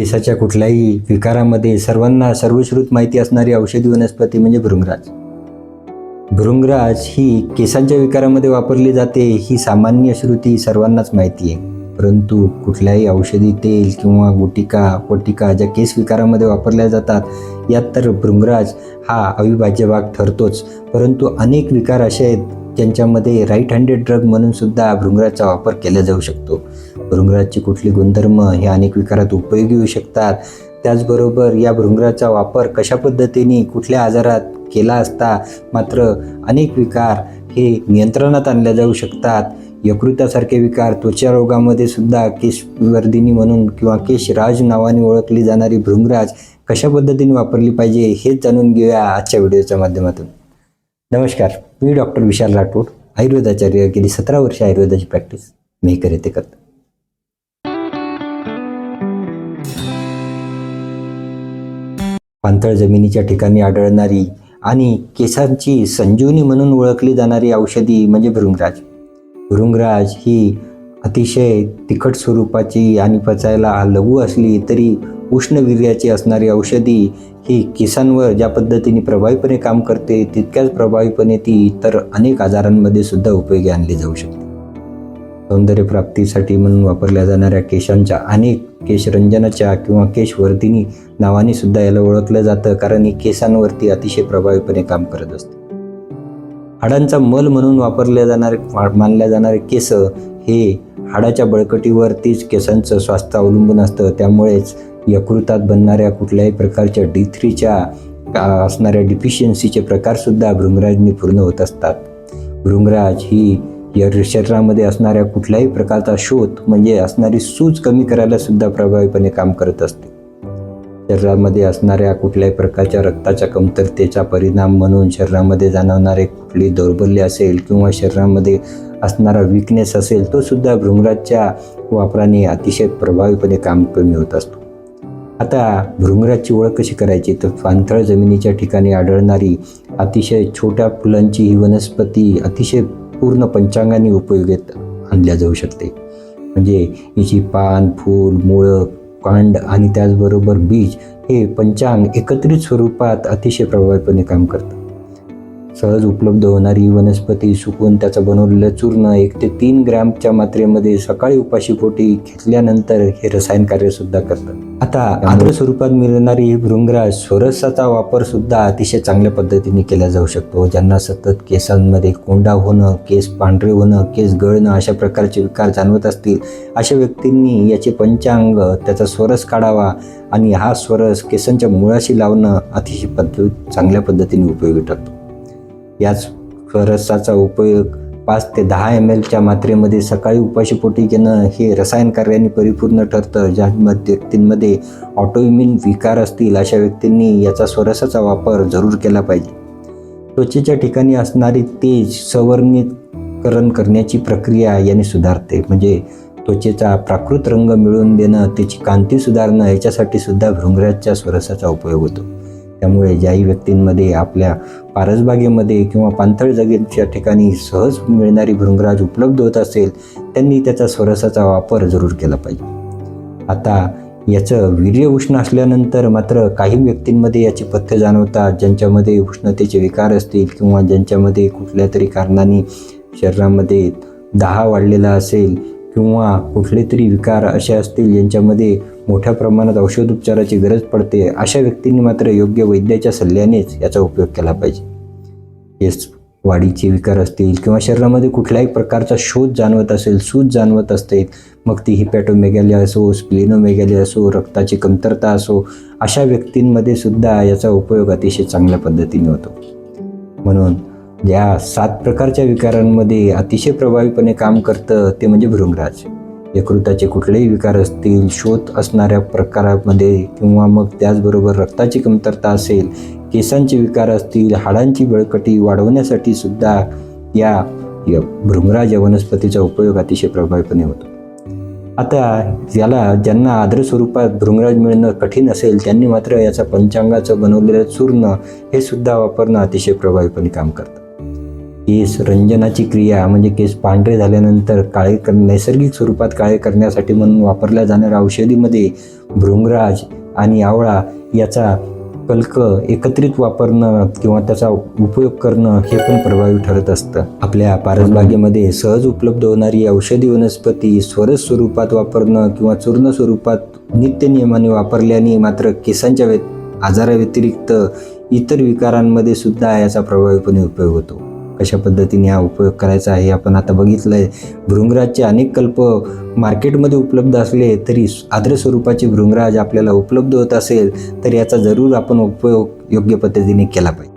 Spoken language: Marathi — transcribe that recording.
केसाच्या कुठल्याही विकारामध्ये सर्वांना सर्वश्रुत माहिती असणारी औषधी वनस्पती म्हणजे भृंगराज. भृंगराज ही केसांच्या विकारामध्ये वापरली जाते ही सामान्य श्रुती सर्वांनाच माहिती आहे. परंतु कुठल्याही औषधी तेल किंवा गुटिका वटिका ज्या केस विकारामध्ये वापरल्या जातात यात तर भृंगराज हा अविभाज्य भाग ठरतोच. परंतु अनेक विकार असे आहेत ज्यांच्यामध्ये राईट हँडेड ड्रग म्हणून सुद्धा भृंगराजचा वापर केला जाऊ शकतो. भृंगराजची कुठली गुणधर्म हे अनेक विकारात उपयोगी येऊ शकतात. त्याचबरोबर या भृंगराचा वापर कशा पद्धतीने कुठल्या आजारात केला असता मात्र अनेक विकार हे नियंत्रणात आणले जाऊ शकतात. यकृतासारखे विकार त्वचा रोगामध्ये सुद्धा केशवर्धिनी म्हणून किंवा केशराज नावाने ओळखली जाणारी भृंगराज कशा पद्धतीने वापरली पाहिजे हेच जाणून घेऊया आजच्या व्हिडिओच्या माध्यमातून. नमस्कार मी डॉक्टर विशाल राठोड आयुर्वेदाचार्य गेली सतरा वर्ष आयुर्वेदाची प्रॅक्टिस मी करते करतो. पाणथळ जमिनीच्या ठिकाणी आढळणारी आणि केसांची संजीवनी म्हणून ओळखली जाणारी औषधी म्हणजे भृंगराज. भृंगराज ही अतिशय तिखट स्वरूपाची आणि पचायला लघु असली तरी उष्णवीर्याची असणारी औषधी ही केसांवर ज्या पद्धतीने प्रभावीपणे काम करते तितक्याच प्रभावीपणे ती इतर अनेक आजारांमध्ये सुद्धा उपयोगी आणली जाऊ शकते. सौंदर्यप्राप्तीसाठी म्हणून वापरल्या जाणाऱ्या केशांच्या अनेक केशरंजनाच्या किंवा केशवर्धिनी नावाने सुद्धा याला ओळखलं जातं कारण ही केसांवरती अतिशय प्रभावीपणे काम करत असते. हाडांचा मल म्हणून वापरल्या जाणारे मानल्या जाणारे केस हे हाडाच्या बळकटीवरतीच केसांचं स्वास्थ्य अवलंबून असतं. त्यामुळेच यकृतात बनणाऱ्या कुठल्याही प्रकारच्या डी थ्रीच्या असणाऱ्या डिफिशियन्सीचे प्रकारसुद्धा भृंगराजने पूर्ण होत असतात. भृंगराज ही या शरीरामध्ये असणाऱ्या कुठल्याही प्रकारचा शोध म्हणजे असणारी सूज कमी करायला सुद्धा प्रभावीपणे काम करत असते. शरीरामध्ये असणाऱ्या कुठल्याही प्रकारच्या रक्ताच्या कमतरतेचा परिणाम म्हणून शरीरामध्ये जाणवणारे कुठली दौर्बल्य असेल किंवा शरीरामध्ये असणारा विकनेस असेल तो सुद्धा भृंगराजच्या वापराने अतिशय प्रभावीपणे काम कमी होत असतो. आता भृंगराजची ओळख कशी करायची? तर पाणथळ जमिनीच्या ठिकाणी आढळणारी अतिशय छोट्या फुलांची ही वनस्पती अतिशय पूर्ण पंचांगाने उपयोगात आणल्या जाऊ शकते. म्हणजे हिची पान फूल मुळं कांड आणि त्याचबरोबर बीज हे पंचांग एकत्रित स्वरूपात अतिशय प्रभावीपणे काम करतात सहज उपलब्ध होणारी ही वनस्पती सुकून त्याचं बनवलेलं चूर्ण एक ते तीन ग्रॅमच्या मात्रेमध्ये सकाळी उपाशीपोटी घेतल्यानंतर हे रसायन कार्य सुद्धा करतात. आता आंध्र स्वरूपात मिळणारी ही भृंगराज स्वरसाचा वापर सुद्धा अतिशय चांगल्या पद्धतीने केला जाऊ शकतो ज्यांना सतत केसांमध्ये कोंडा होणं केस पांढरे होणं केस गळणं अशा प्रकारचे विकार जाणवत असतील अशा व्यक्तींनी याचे पंचांग त्याचा स्वरस काढावा आणि हा स्वरस केसांच्या मुळाशी लावणं अतिशय पद्धत चांगल्या पद्धतीने उपयोगी ठरतो. याच रसाचा उपयोग पाच ते दहा एम एलच्या मात्रेमध्ये सकाळी उपाशीपोटी घेणं हे रसायन कार्याने परिपूर्ण ठरतं. ज्या व्यक्तींमध्ये ऑटोइम्युन विकार असतील अशा व्यक्तींनी याचा स्वरसाचा वापर जरूर केला पाहिजे. त्वचेच्या ठिकाणी असणारी तेज सवर्णीकरण करण्याची प्रक्रिया याने सुधारते. म्हणजे त्वचेचा प्राकृत रंग मिळवून देणं त्याची कांती सुधारणं याच्यासाठी सुद्धा भृंगराजच्या स्वरसाचा उपयोग होतो. त्यामुळे ज्याही व्यक्तींमध्ये आपल्या पारसबागेमध्ये किंवा पाणथळ जागेच्या ठिकाणी सहज मिळणारी भृंगराज उपलब्ध होत असेल त्यांनी त्याचा स्वरसाचा वापर जरूर केला पाहिजे. आता याचं वीर्य उष्ण असल्यानंतर मात्र काही व्यक्तींमध्ये याचे पथ्य जाणवतात ज्यांच्यामध्ये उष्णतेचे विकार असतील किंवा ज्यांच्यामध्ये कुठल्या तरी कारणाने शरीरामध्ये दहा वाढलेला असेल किंवा कुठले तरी विकार असे असतील ज्यांच्यामध्ये मोठ्या प्रमाणात औषधोपचाराची गरज पडते अशा व्यक्तींनी मात्र योग्य वैद्याच्या सल्ल्यानेच याचा उपयोग केला पाहिजे. केस वाढीचे विकार असतील किंवा शरीरामध्ये कुठल्याही प्रकारचा शोध जाणवत असेल सूज जाणवत असते मग ती हिपॅटोमेगॅलिया असो स्प्लिनोमेगॅलिया असो रक्ताची कमतरता असो अशा व्यक्तींमध्ये सुद्धा याचा उपयोग अतिशय चांगल्या पद्धतीने होतो. म्हणून या सात प्रकारच्या विकारांमध्ये अतिशय प्रभावीपणे काम करतं ते म्हणजे भृंगराज. यकृताचे कुठलेही विकार असतील शोध असणाऱ्या प्रकारामध्ये किंवा मग त्याचबरोबर रक्ताची कमतरता असेल केसांचे विकार असतील हाडांची बळकटी वाढवण्यासाठी सुद्धा या या भृंगराज या वनस्पतीचा उपयोग अतिशय प्रभावीपणे होतो. आता याला ज्यांना आद्र स्वरूपात भृंगराज मिळणं कठीण असेल त्यांनी मात्र याचा पंचांगाचं बनवलेलं चूर्ण हे सुद्धा वापरणं अतिशय प्रभावीपणे काम करतं. केस रंजनाची क्रिया म्हणजे केस पांढरे झाल्यानंतर काळे कर नैसर्गिक स्वरूपात काळे करण्यासाठी म्हणून वापरल्या जाणाऱ्या औषधीमध्ये भृंगराज आणि आवळा याचा कल्क एकत्रित वापरणं किंवा त्याचा उपयोग करणं हे पण प्रभावी ठरत असतं. आपल्या पारसबागेमध्ये सहज उपलब्ध होणारी औषधी वनस्पती स्वरस स्वरूपात वापरणं किंवा चूर्ण स्वरूपात नित्य नियमाने वापरल्याने मात्र केसांच्या व्य आजाराव्यतिरिक्त इतर विकारांमध्ये सुद्धा याचा प्रभावीपणे उपयोग होतो. कशा पद्धतीने हा उपयोग करायचा आहे? आपण आता बघितलं आहे भृंगराजचे अनेक कल्प मार्केटमध्ये उपलब्ध असले तरी आद्र स्वरूपाचे भृंगराज आपल्याला उपलब्ध होत असेल तर याचा जरूर आपण उपयोग योग्य पद्धतीने केला पाहिजे.